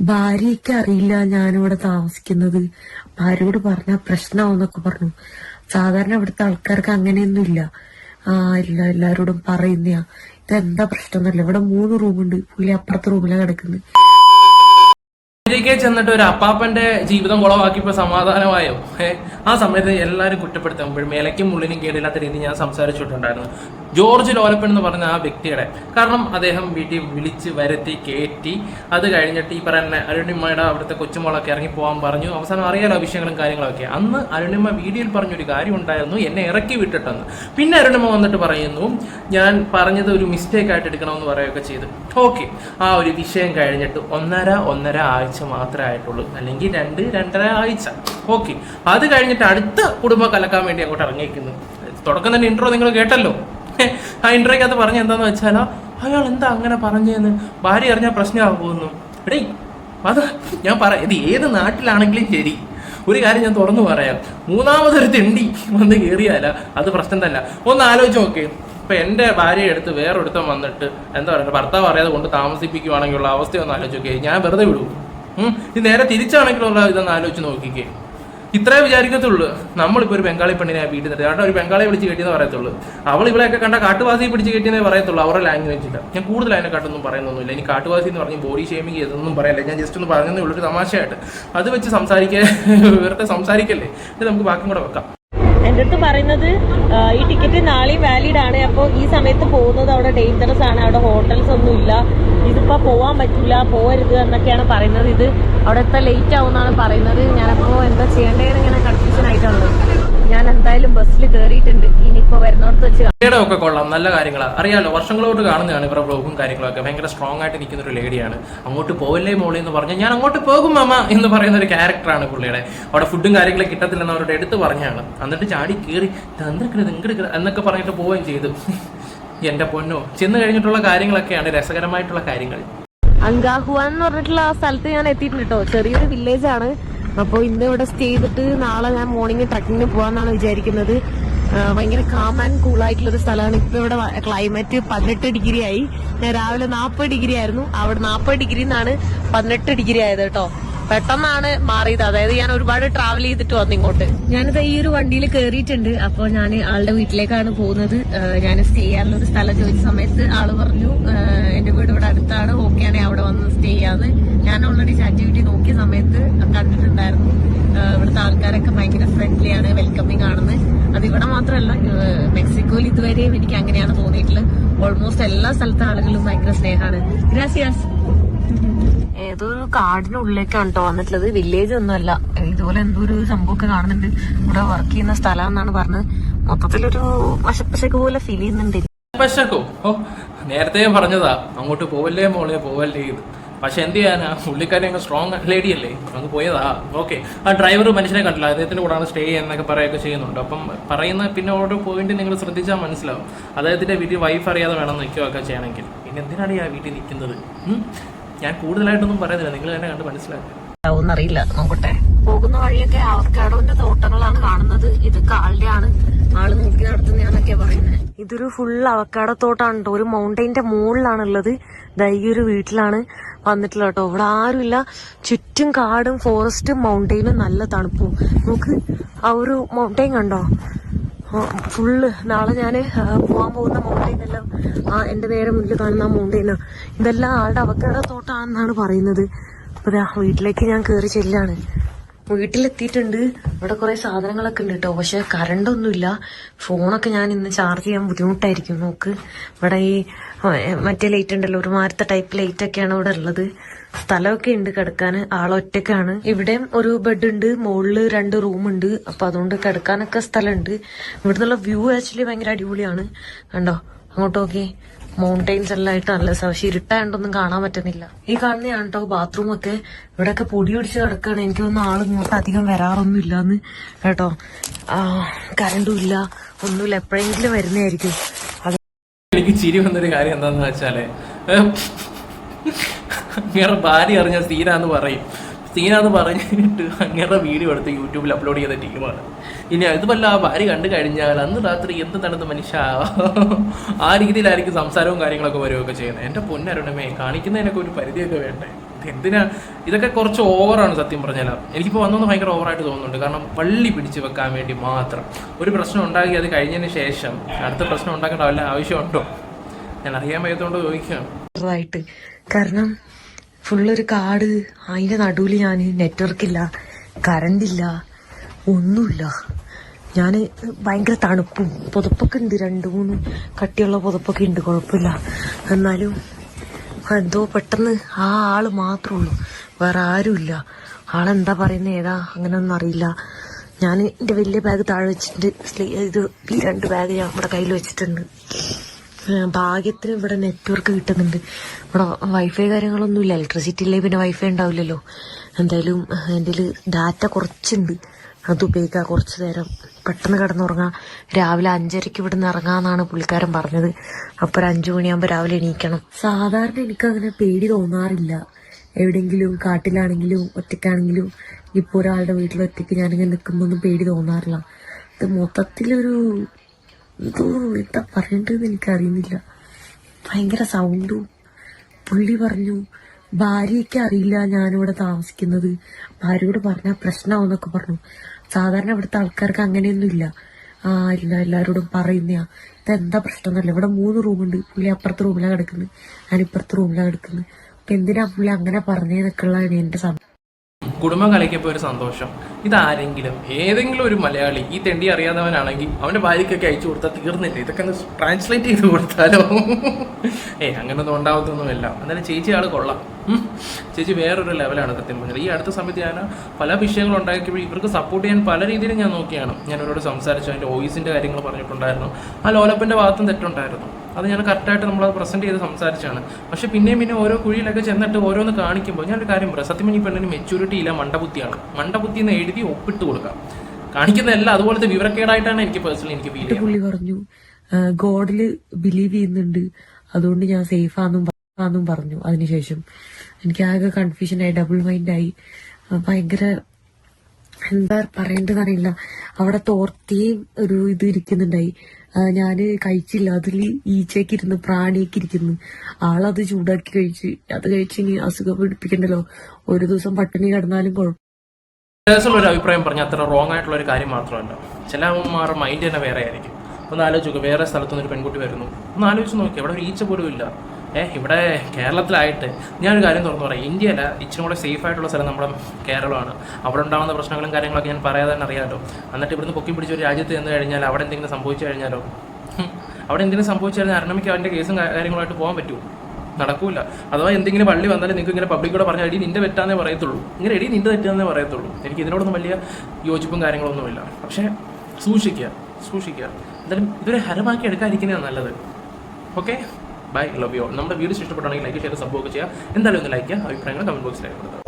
ഭാര്യയ്ക്ക് അറിയില്ല ഞാനിവിടെ താമസിക്കുന്നത്. ഭാര്യയോട് പറഞ്ഞ പ്രശ്നമാവെന്നൊക്കെ പറഞ്ഞു. സാധാരണ ഇവിടുത്തെ ആൾക്കാർക്ക് അങ്ങനെയൊന്നും ഇല്ല ആ ഇല്ല എല്ലാരോടും പറയുന്നയാ. ഇതെന്താ പ്രശ്നമൊന്നുമില്ല ഇവിടെ മൂന്ന് റൂമുണ്ട്. പുള്ളി അപ്പുറത്തെ റൂമിലാണ് കിടക്കുന്നത്. അമേരിക്കയിൽ ചെന്നിട്ട് ഒരു അപ്പാപ്പന്റെ ജീവിതം കുളവാക്കിയപ്പോ സമാധാനമായോ? ഏഹ് ആ സമയത്ത് എല്ലാവരും കുറ്റപ്പെടുത്തുമ്പോഴും മേലയ്ക്കും മുള്ളിനും കേടില്ലാത്ത രീതി ഞാൻ സംസാരിച്ചിട്ടുണ്ടായിരുന്നു. ജോർജ് ലോലപ്പൻ എന്ന് പറഞ്ഞ ആ വ്യക്തിയുടെ. കാരണം അദ്ദേഹം വീട്ടിൽ വിളിച്ച് വരുത്തി കയറ്റി അത് കഴിഞ്ഞിട്ട് ഈ പറയുന്ന അരുണിമ്മയുടെ അവിടുത്തെ കൊച്ചുമോളൊക്കെ ഇറങ്ങി പോകാൻ പറഞ്ഞു. അവസാനം അറിയാലോ വിഷയങ്ങളും കാര്യങ്ങളൊക്കെ. അന്ന് അരുണിമ്മ വീഡിയോയിൽ പറഞ്ഞൊരു കാര്യം ഉണ്ടായിരുന്നു. എന്നെ ഇറക്കി വിട്ടിട്ടെന്ന്. പിന്നെ അരുണിമ്മ വന്നിട്ട് പറയുന്നു ഞാൻ പറഞ്ഞത് ഒരു മിസ്റ്റേക്ക് ആയിട്ട് എടുക്കണമെന്ന് പറയുകയൊക്കെ ചെയ്തു. ഓക്കെ ആ ഒരു വിഷയം കഴിഞ്ഞിട്ട് ഒന്നര ഒന്നര ആഴ്ച മാത്രമേ ആയിട്ടുള്ളൂ. അല്ലെങ്കിൽ രണ്ട് രണ്ടര ആഴ്ച. ഓക്കെ അത് കഴിഞ്ഞിട്ട് അടുത്ത കുടുംബം കലക്കാൻ വേണ്ടി അങ്ങോട്ട് ഇറങ്ങിയിരിക്കുന്നു. തുടക്കം തന്നെ ഇൻട്രോ നിങ്ങൾ കേട്ടല്ലോ. ആ ഇൻട്രോയ്ക്കകത്ത് പറഞ്ഞ എന്താന്ന് വെച്ചാൽ അയാൾ എന്താ അങ്ങനെ പറഞ്ഞതെന്ന് ഭാര്യ അറിഞ്ഞാൽ പ്രശ്നമാകുമെന്നു എടേ അത് ഞാൻ പറ ഇത് ഏത് നാട്ടിലാണെങ്കിലും ശരി. ഒരു കാര്യം ഞാൻ തുറന്നു പറയാം. മൂന്നാമതൊരു തെണ്ടി വന്ന് കയറിയാല അത് പ്രശ്നം തന്നെ. ഒന്ന് ആലോചിച്ച് നോക്കേ. ഇപ്പൊ എന്റെ ഭാര്യയെ എടുത്ത് വേറൊരുത്തം വന്നിട്ട് എന്താ പറയുക ഭർത്താവ് അറിയാതെ കൊണ്ട് താമസിപ്പിക്കുവാണെങ്കിലുള്ള അവസ്ഥ ഒന്ന് ആലോചിച്ച് നോക്കേ. ഞാൻ വെറുതെ വിടൂ. ഇത് നേരെ തിരിച്ചാണെങ്കിലുള്ള ഇതൊന്ന് ആലോചിച്ച് നോക്കിക്കേ. ഇത്രേ വിചാരിക്കത്തുള്ളൂ. നമ്മളിപ്പോ ഒരു ബംഗാളി പെണ്ണിനെ വീട്ടിൽ നിന്ന് ഒരു ബംഗാളിയെ വിളിച്ച് കെട്ടിയെന്ന് പറയത്തുള്ളൂ. അവൾ ഇവളെയൊക്കെ കണ്ട കാട്ടുവാസിയെ പിടിച്ച് കെട്ടിയെന്നേ പറയത്തുള്ളൂ. അവരുടെ ലാംഗ്വേജില്ല ഞാൻ കൂടുതൽ അതിനെക്കാട്ടൊന്നും പറയുന്നൊന്നുമില്ല. ഇനി കാട്ടുവാസി എന്ന് പറഞ്ഞ് ബോഡി ഷേമിങ് ചെയ്തൊന്നും പറയല്ല? ഞാൻ ജസ്റ്റ് ഒന്ന് പറഞ്ഞതേ ഉള്ളൂ. ഒരു തമാശയായിട്ട്. അത് വെച്ച് സംസാരിക്കാൻ വെറുതെ സംസാരിക്കല്ലേ? ഇത് നമുക്ക് ബാക്കി കൂടെ വെക്കാം. എന്റെ അടുത്ത് പറയുന്നത് ഈ ടിക്കറ്റ് നാളെയും വാലിഡ് ആണ്. അപ്പോൾ ഈ സമയത്ത് പോകുന്നത് അവിടെ ഡേഞ്ചറസ് ആണ്. അവിടെ ഹോട്ടൽസ് ഒന്നും ഇല്ല. ഇതിപ്പോൾ പോകാൻ പറ്റില്ല പോകരുത് എന്നൊക്കെയാണ് പറയുന്നത്. ഇത് അവിടെ എത്താൻ ലേറ്റ് ആവും എന്നാണ് പറയുന്നത്. ഞാനപ്പോൾ എന്താ ചെയ്യേണ്ടതെന്ന് ഇങ്ങനെ ഞാൻ എന്തായാലും ബസ്സിൽ കയറിയിട്ടുണ്ട് ഇനിയിപ്പോ വരുന്നോടത്ത് വെച്ച് ഒക്കെ കൊള്ളാം. നല്ല കാര്യങ്ങളാണ് അറിയാലോ വർഷങ്ങളോട്ട് കാണുന്നതാണ് ഇവരുടെ ബ്ലോഗും കാര്യങ്ങളൊക്കെ. ഭയങ്കര സ്ട്രോങ് ആയിട്ട് നിൽക്കുന്ന ഒരു ലേഡിയാണ് അങ്ങോട്ട് പോവല്ലേ മോളി എന്ന് പറഞ്ഞാൽ ഞാൻ അങ്ങോട്ട് പോകും മാമ എന്ന് പറയുന്ന ഒരു ക്യാരക്ടറാണ് പുള്ളിയുടെ. അവിടെ ഫുഡും കാര്യങ്ങളും കിട്ടത്തില്ലെന്ന് അവരുടെ എടുത്ത് പറഞ്ഞാണ്. എന്നിട്ട് ചാടി കയറി തന്നിട്ട് ഇങ്ങെടുക്കരുത് എന്നൊക്കെ പറഞ്ഞിട്ട് പോവുകയും ചെയ്തു. എന്റെ പൊന്നോ. ചെന്ന് കഴിഞ്ഞിട്ടുള്ള കാര്യങ്ങളൊക്കെയാണ് രസകരമായിട്ടുള്ള കാര്യങ്ങൾ. അങ്കാഹുവാൻ എന്ന് പറഞ്ഞിട്ടുള്ള ആ സ്ഥലത്ത് ഞാൻ എത്തിയിട്ടുണ്ട് കേട്ടോ. ചെറിയൊരു വില്ലേജാണ് ആണ്. അപ്പോൾ ഇന്ന് ഇവിടെ സ്റ്റേ ചെയ്തിട്ട് നാളെ ഞാൻ മോർണിംഗ് ട്രക്കിങ്ങിന് പോവാന്നാണ് വിചാരിക്കുന്നത്. ഭയങ്കര കാം ആൻഡ് കൂൾ ആയിട്ടുള്ള ഒരു സ്ഥലമാണ്. ഇപ്പൊ ഇവിടെ ക്ലൈമറ്റ് പതിനെട്ട് ഡിഗ്രി ആയി. ഞാൻ രാവിലെ നാൽപ്പത് ഡിഗ്രി ആയിരുന്നു. അവിടെ നാൽപ്പത് ഡിഗ്രി നിന്നാണ് പതിനെട്ട് ഡിഗ്രി ആയത് കേട്ടോ. പെട്ടെന്നാണ് മാറിയത്. അതായത് ഞാൻ ഒരുപാട് ട്രാവൽ ചെയ്തിട്ട് വന്നു ഇങ്ങോട്ട്. ഞാനിത് ഈ ഒരു വണ്ടിയിൽ കയറിയിട്ടുണ്ട് അപ്പോൾ ഞാൻ ആളുടെ വീട്ടിലേക്കാണ് പോകുന്നത്. ഞാൻ സ്റ്റേ ചെയ്യാനുള്ള ഒരു സ്ഥലം ചോദിച്ച സമയത്ത് ആൾ പറഞ്ഞു എന്റെ വീട് ഇവിടെ അടുത്താണ്. ഓക്കെ ആണെങ്കിൽ അവിടെ വന്ന് സ്റ്റേ ചെയ്യാന്ന്. ഞാൻ ഓൾറെഡി ചാറ്റിവിറ്റി നോക്കിയ സമയത്ത് കണ്ടിട്ടുണ്ടായിരുന്നു. ഇവിടുത്തെ ആൾക്കാരൊക്കെ ഭയങ്കര ഫ്രണ്ട്ലി ആണ് വെൽക്കമിങ് ആണെന്ന്. അത് ഇവിടെ മാത്രമല്ല മെക്സിക്കോയിൽ ഇതുവരെയും എനിക്ക് അങ്ങനെയാണ് തോന്നിയിട്ടുള്ളത്. ഓൾമോസ്റ്റ് എല്ലാ സ്ഥലത്തെ ആളുകളും ഭയങ്കര സ്നേഹമാണ്. ഗ്രാസിയാസ് ഏതോ ഒരു കാടിനുള്ളിലേക്കാണ് കേട്ടോ വന്നിട്ടുള്ളത്. വില്ലേജ് ഒന്നുമല്ല. ഇതുപോലെ എന്തോ ഒരു സംഭവമൊക്കെ കാണുന്നുണ്ട്. ഇവിടെ വർക്ക് ചെയ്യുന്ന സ്ഥലം എന്നാണ് പറഞ്ഞത്. മൊത്തത്തിലൊരു വശപ്പശക്ക് പോലെ ഫീൽ ചെയ്യുന്നുണ്ട്. പശക്കോ ഓ നേരത്തെ പറഞ്ഞതാ. അങ്ങോട്ട് പോവല്ലേ മോളെ പോവല്ലേ ഇത്. പക്ഷെ എന്ത് ചെയ്യാനാ? പുള്ളിക്കാരി അങ്ങ് സ്ട്രോങ് ലേഡി അല്ലേ അങ്ങ് പോയതാ. ഓക്കെ ആ ഡ്രൈവർ മനുഷ്യനെ കണ്ടില്ല. അദ്ദേഹത്തിന്റെ കൂടാണ് സ്റ്റേ ചെയ്യുന്നൊക്കെ പറയുകയൊക്കെ ചെയ്യുന്നുണ്ട്. അപ്പം പറയുന്ന പിന്നെ ഓരോ പോയിന്റ് നിങ്ങൾ ശ്രദ്ധിച്ചാൽ മനസ്സിലാവും. അദ്ദേഹത്തിന്റെ വീട്ടിൽ വൈഫ് അറിയാതെ വേണം നിൽക്കുകയൊക്കെ ചെയ്യണമെങ്കിൽ. പിന്നെ എന്തിനാണ് ആ വീട്ടിൽ നിൽക്കുന്നത്? ഞാൻ കൂടുതലായിട്ടൊന്നും പറയുന്നില്ല. നിങ്ങൾ തന്നെ കണ്ട് മനസ്സിലാക്കുക അറിയില്ല നോക്കട്ടെ. പോകുന്ന വഴിയൊക്കെ അവക്കാടോന്റെ തോട്ടങ്ങളാണ് കാണുന്നത്. ഇത് കാളുടെ ആണ് ആൾ നോക്കി നടത്തുന്നതാന്നൊക്കെ പറയുന്നത് ഇതൊരു ഫുൾ അവക്കാടത്തോട്ടാണ് കേട്ടോ. ഒരു മൗണ്ടൈന്റെ മുകളിലാണുള്ളത്. ഈ ഒരു വീട്ടിലാണ് വന്നിട്ടുള്ള കേട്ടോ. ഇവിടെ ആരുമില്ല. ചുറ്റും കാടും ഫോറസ്റ്റും മൗണ്ടൈനും നല്ല തണുപ്പും. നമുക്ക് ആ ഒരു മൗണ്ടൈൻ കണ്ടോ? ഫുള്ള് നാളെ ഞാൻ പോകാൻ പോകുന്ന മൗണ്ടൈൻ എല്ലാം ആ എന്റെ നേരെ മുന്നിൽ കാണുന്ന ആ ഇതെല്ലാം ആളുടെ അവക്കട തോട്ടാണെന്നാണ് പറയുന്നത്. അപ്പൊ ദാ വീട്ടിലേക്ക് ഞാൻ കയറി ചെല്ലാണ്. വീട്ടിലെത്തിയിട്ടുണ്ട്. ഇവിടെ കുറെ സാധനങ്ങളൊക്കെ ഉണ്ട് കേട്ടോ. പക്ഷെ കറണ്ട് ഒന്നുമില്ല. ഫോണൊക്കെ ഞാൻ ഇന്ന് ചാർജ് ചെയ്യാൻ ബുദ്ധിമുട്ടായിരിക്കും. നോക്ക്. ഇവിടെ ഈ മറ്റേ ലൈറ്റ് ഉണ്ടല്ലോ. ഒരു മാരത്തെ ടൈപ്പ് ലൈറ്റ് ഒക്കെയാണ് ഇവിടെ ഉള്ളത്. സ്ഥലമൊക്കെ ഉണ്ട് കിടക്കാൻ. ആളൊറ്റക്കാണ് ഇവിടെയും ഒരു ബെഡ് ഉണ്ട്. മുകളിൽ രണ്ട് റൂം ഉണ്ട്. അപ്പൊ അതുകൊണ്ട് കിടക്കാനൊക്കെ സ്ഥലമുണ്ട്. ഇവിടുന്നുള്ള വ്യൂ ആക്ച്വലി ഭയങ്കര അടിപൊളിയാണ്. കണ്ടോ? അങ്ങോട്ട് നോക്കി. മൗണ്ടൈൻസ് എല്ലാം ആയിട്ട് നല്ല പക്ഷെ ഇരുട്ടായോണ്ടൊന്നും കാണാൻ പറ്റുന്നില്ല. ഈ കാണുന്നതാണ് കേട്ടോ ബാത്റൂം ഒക്കെ. ഇവിടെയൊക്കെ പൊടി പിടിച്ച് കിടക്കാണ്. എനിക്ക് തോന്നുന്നു ആൾ ഇങ്ങോട്ട് അധികം വരാറൊന്നും ഇല്ലാന്ന് കേട്ടോ. കറണ്ടും ഇല്ല. ഒന്നുമില്ല. എപ്പോഴെങ്കിലും വരുന്നതായിരിക്കും. എനിക്ക് ചിരി വന്നൊരു കാര്യം എന്താന്ന് വെച്ചാൽ ഭാര്യ അറിഞ്ഞ തീരാന്ന് പറയും. സീനാന്ന് പറഞ്ഞിട്ട് അങ്ങനെ വീഡിയോ എടുത്ത് യൂട്യൂബിൽ അപ്ലോഡ് ചെയ്ത ടീമാണ്. ഇനി അത് വല്ല ആ ഭാര്യ കണ്ടു കഴിഞ്ഞാൽ അന്ന് രാത്രി എന്ത് നടന്ന മനുഷ്യ? ആ രീതിയിലായിരിക്കും സംസാരവും കാര്യങ്ങളൊക്കെ വരികയൊക്കെ ചെയ്യുന്നത്. എന്റെ പൊന്നരുണമേ കാണിക്കുന്നതിനൊക്കെ ഒരു പരിധിയൊക്കെ വേണ്ടേ? എന്തിനാ ഇതൊക്കെ കുറച്ച് ഓവറാണ് സത്യം പറഞ്ഞാൽ. എനിക്കിപ്പോൾ വന്നൊന്ന് ഭയങ്കര ഓവറായിട്ട് തോന്നുന്നുണ്ട്. കാരണം പള്ളി പിടിച്ചു വെക്കാൻ വേണ്ടി മാത്രം. ഒരു പ്രശ്നം ഉണ്ടാക്കി അത് കഴിഞ്ഞതിന് ശേഷം അടുത്ത പ്രശ്നം ഉണ്ടാക്കേണ്ട വല്ല ആവശ്യമുണ്ടോ? ഞാൻ അറിയാൻ വയ്യത്തോണ്ട് ചോദിക്കുകയാണ്. കാരണം ഫുള്ളൊരു കാട്. അതിന്റെ നടുവിൽ ഞാൻ കറണ്ട് ഇല്ല ഒന്നുമില്ല. ഞാൻ ഭയങ്കര തണുപ്പും പുതപ്പൊക്കെ ഉണ്ട് രണ്ടു മൂന്ന് കട്ടിയുള്ള പുതപ്പൊക്കെ ഉണ്ട് കുഴപ്പമില്ല. എന്നാലും എന്തോ പെട്ടെന്ന് ആ ആൾ മാത്രമേ ഉള്ളൂ. വേറെ ആരുമില്ല. ആളെന്താ പറയുന്നത് ഏതാ അങ്ങനെയൊന്നും അറിയില്ല. ഞാൻ എന്റെ വലിയ ബാഗ് താഴെ വെച്ചിട്ടുണ്ട് ഇത് ഈ രണ്ട് ബാഗ് ഞാൻ നമ്മുടെ കയ്യിൽ വെച്ചിട്ടുണ്ട്. ഭാഗ്യത്തിന് ഇവിടെ നെറ്റ്വർക്ക് കിട്ടുന്നുണ്ട്. ഇവിടെ വൈഫൈ കാര്യങ്ങളൊന്നുമില്ല. ഇലക്ട്രിസിറ്റി ഇല്ലേ പിന്നെ വൈഫൈ ഉണ്ടാവില്ലല്ലോ. എന്തായാലും എന്റെ ഡാറ്റ കുറച്ചുണ്ട്. അത് ഉപയോഗിക്കാം കുറച്ച് നേരം. പെട്ടെന്ന് കിടന്നുറങ്ങാം. രാവിലെ അഞ്ചരയ്ക്ക് ഇവിടുന്ന് ഇറങ്ങാന്നാണ് പുള്ളിക്കാരൻ പറഞ്ഞത്. അപ്പൊ ഒരു അഞ്ചു മണിയാകുമ്പോൾ രാവിലെ എണീക്കണം. സാധാരണ എനിക്ക് അങ്ങനെ പേടി തോന്നാറില്ല. എവിടെയെങ്കിലും കാട്ടിലാണെങ്കിലും ഒറ്റയ്ക്കാണെങ്കിലും ഇപ്പോൾ ഒരാളുടെ വീട്ടിൽ ഒറ്റയ്ക്ക് ഞാനിങ്ങനെ നിൽക്കുമ്പോൾ ഒന്നും പേടി തോന്നാറില്ല. ഇത് മൊത്തത്തിലൊരു എന്തോ എന്താ പറയേണ്ടതെന്ന് എനിക്കറിയുന്നില്ല. ഭയങ്കര സൗണ്ടും പുള്ളി പറഞ്ഞു ഭാര്യയ്ക്ക് അറിയില്ല ഞാനിവിടെ താമസിക്കുന്നത്. ഭാര്യയോട് പറഞ്ഞാൽ പ്രശ്നമാവെന്നൊക്കെ പറഞ്ഞു. സാധാരണ ഇവിടുത്തെ ആൾക്കാർക്ക് അങ്ങനെയൊന്നും ഇല്ല. ആ ഇല്ല എല്ലാവരോടും പറയുന്നയാ. ഇതെന്താ പ്രശ്നം എന്നല്ല ഇവിടെ മൂന്ന് റൂമുണ്ട്. പുള്ളി അപ്പുറത്തെ റൂമിലാണ് കിടക്കുന്നത് ഞാൻ ഇപ്പുറത്തെ റൂമിലാണ് കിടക്കുന്നത് അപ്പൊ എന്തിനാ പുള്ളി അങ്ങനെ പറഞ്ഞതെന്നൊക്കെ ഉള്ളതാണ് എന്റെ സംശയം കുടുംബം കളിക്കപ്പോ ഒരു സന്തോഷം. ഇതാരെങ്കിലും ഏതെങ്കിലും ഒരു മലയാളി ഈ തെണ്ടി അറിയാത്തവനാണെങ്കിൽ അവന്റെ ഭാര്യയ്ക്കൊക്കെ അയച്ചു കൊടുത്താൽ തീർന്നില്ല? ഇതൊക്കെ ട്രാൻസ്ലേറ്റ് ചെയ്ത് കൊടുത്താലോ? ഏ അങ്ങനൊന്നും ഉണ്ടാവത്തൊന്നുമില്ല. എന്നാലും ചേച്ചി ആൾ കൊള്ളാം. ചേച്ചി വേറൊരു ലെവലാണ് സത്യം പറഞ്ഞത്. ഈ അടുത്ത സമയത്ത് ഞാൻ പല വിഷയങ്ങൾ ഉണ്ടാക്കിയപ്പോൾ ഇവർക്ക് സപ്പോർട്ട് ചെയ്യാൻ പല രീതിയിലും ഞാൻ നോക്കിയാണ്. ഞാൻ അവരോട് സംസാരിച്ചു അതിന്റെ വോയിസിന്റെ കാര്യങ്ങൾ പറഞ്ഞിട്ടുണ്ടായിരുന്നു. ആ ലോലപ്പന്റെ ഭാഗത്തും തെറ്റുണ്ടായിരുന്നു. അത് ഞാൻ കറക്റ്റായിട്ട് നമ്മൾ അത് പ്രസന്റ് ചെയ്ത് സംസാരിച്ചാണ്. പക്ഷേ പിന്നെയും പിന്നെ ഓരോ കുഴിയിലൊക്കെ ചെന്നിട്ട് ഓരോന്ന് കാണിക്കുമ്പോൾ ഞാനൊരു കാര്യം പറയാം. സത്യം ഈ പെണ്ണിന് മെച്ചൂരിറ്റി ഇല്ല മണ്ടബുദ്ധിയാണ്. മണ്ടബുദ്ധി എന്ന് എഴുതി ഒപ്പിട്ട് കൊടുക്കാം. കാണിക്കുന്നതല്ല അതുപോലത്തെ വിവരക്കേടായിട്ടാണ് എനിക്ക് പേഴ്സണലി എനിക്ക് ഫീൽ പുള്ളി പറഞ്ഞു ഗോഡിൽ ബിലീവ് ചെയ്യുന്നുണ്ട്. അതുകൊണ്ട് ഞാൻ സേഫ് ആണെന്നും ആന്നും പറഞ്ഞു. അതിനുശേഷം എനിക്ക് ആകെ കൺഫ്യൂഷനായി ഡബിൾ മൈൻഡായി ഭയങ്കര എന്താ പറയേണ്ടതറിയില്ല. അവിടെ തോർത്തിയും ഒരു ഇത് ഇരിക്കുന്നുണ്ടായി. ഞാൻ കഴിച്ചില്ല. അതിൽ ഈച്ചയൊക്കെ ഇരുന്ന് പ്രാണിയൊക്കെ ഇരിക്കുന്നു. ആളത് ചൂടാക്കി കഴിച്ച് അത് കഴിച്ച് ഇനി അസുഖം പിടിപ്പിക്കണ്ടല്ലോ. ഒരു ദിവസം പട്ടിണി കിടന്നാലും കുഴപ്പം പേഴ്സണൽ ഒരു അഭിപ്രായം പറഞ്ഞാൽ അത്ര റോങ് ആയിട്ടുള്ള ഒരു കാര്യം മാത്രമല്ല. ചില അമ്മമാരുടെ മൈൻഡ് തന്നെ വേറെ ആയിരിക്കും ഒന്ന് ആലോചിക്കുക വേറെ സ്ഥലത്തുനിന്ന് ഒരു പെൺകുട്ടി വരുന്നു. ഒന്ന് ആലോചിച്ച് നോക്കി അവിടെ ഒരു ഈച്ച പോലും ഇല്ല. ഏ ഇവിടെ കേരളത്തിലായിട്ട് ഞാനൊരു കാര്യം തുറന്നു പറയാം. ഇന്ത്യയല്ല ഇച്ചിരി കൂടെ സേഫ് ആയിട്ടുള്ള സ്ഥലം നമ്മുടെ കേരളമാണ്. അവിടെ ഉണ്ടാകുന്ന പ്രശ്നങ്ങളും കാര്യങ്ങളൊക്കെ ഞാൻ പറയാതെ തന്നെ അറിയാമല്ലോ എന്നിട്ട് ഇവിടുന്ന് പൊക്കി പിടിച്ച് ഒരു രാജ്യത്ത് ചെന്ന് കഴിഞ്ഞാൽ അവിടെ എന്തെങ്കിലും സംഭവിച്ചു കഴിഞ്ഞാലോ? അവിടെ എന്തെങ്കിലും സംഭവിച്ചു കഴിഞ്ഞാൽ അരണമിക്ക് അവന്റെ കേസും കാര്യങ്ങളായിട്ട് പോകാൻ പറ്റുമോ? നടക്കൂല. അഥവാ എന്തെങ്കിലും പള്ളി വന്നാലും നിങ്ങൾക്ക് ഇങ്ങനെ പബ്ലിക്കോട് പറഞ്ഞാൽ എടി നിന്റെ തെറ്റാന്നേ പറയത്തുള്ളൂ. ഇങ്ങനെ എടി നിന്റെ തെറ്റാന്നേ പറയത്തുള്ളൂ. എനിക്ക് ഇതിനോടൊന്നും വലിയ യോജിപ്പും കാര്യങ്ങളൊന്നുമില്ല. പക്ഷേ സൂക്ഷിക്കുക സൂക്ഷിക്കുക. എന്തായാലും ഇതൊരു ഹരമാക്കി എടുക്കാതിരിക്കുന്നതാണ് നല്ലത്. ഓക്കെ? ബൈ ലവ് യു നമ്മുടെ വീഡിയോസ് ഇഷ്ടപ്പെട്ടാണെങ്കിൽ ലൈക്ക് ഷെയർ സബ്ബോക്ക് ചെയ്യുക. എന്തായാലും ഒന്ന് ലൈക്ക് ചെയ്യുക. അഭിപ്രായങ്ങൾ കമന്റ് ബോക്സിൽ രേഖപ്പെടുത്തുക.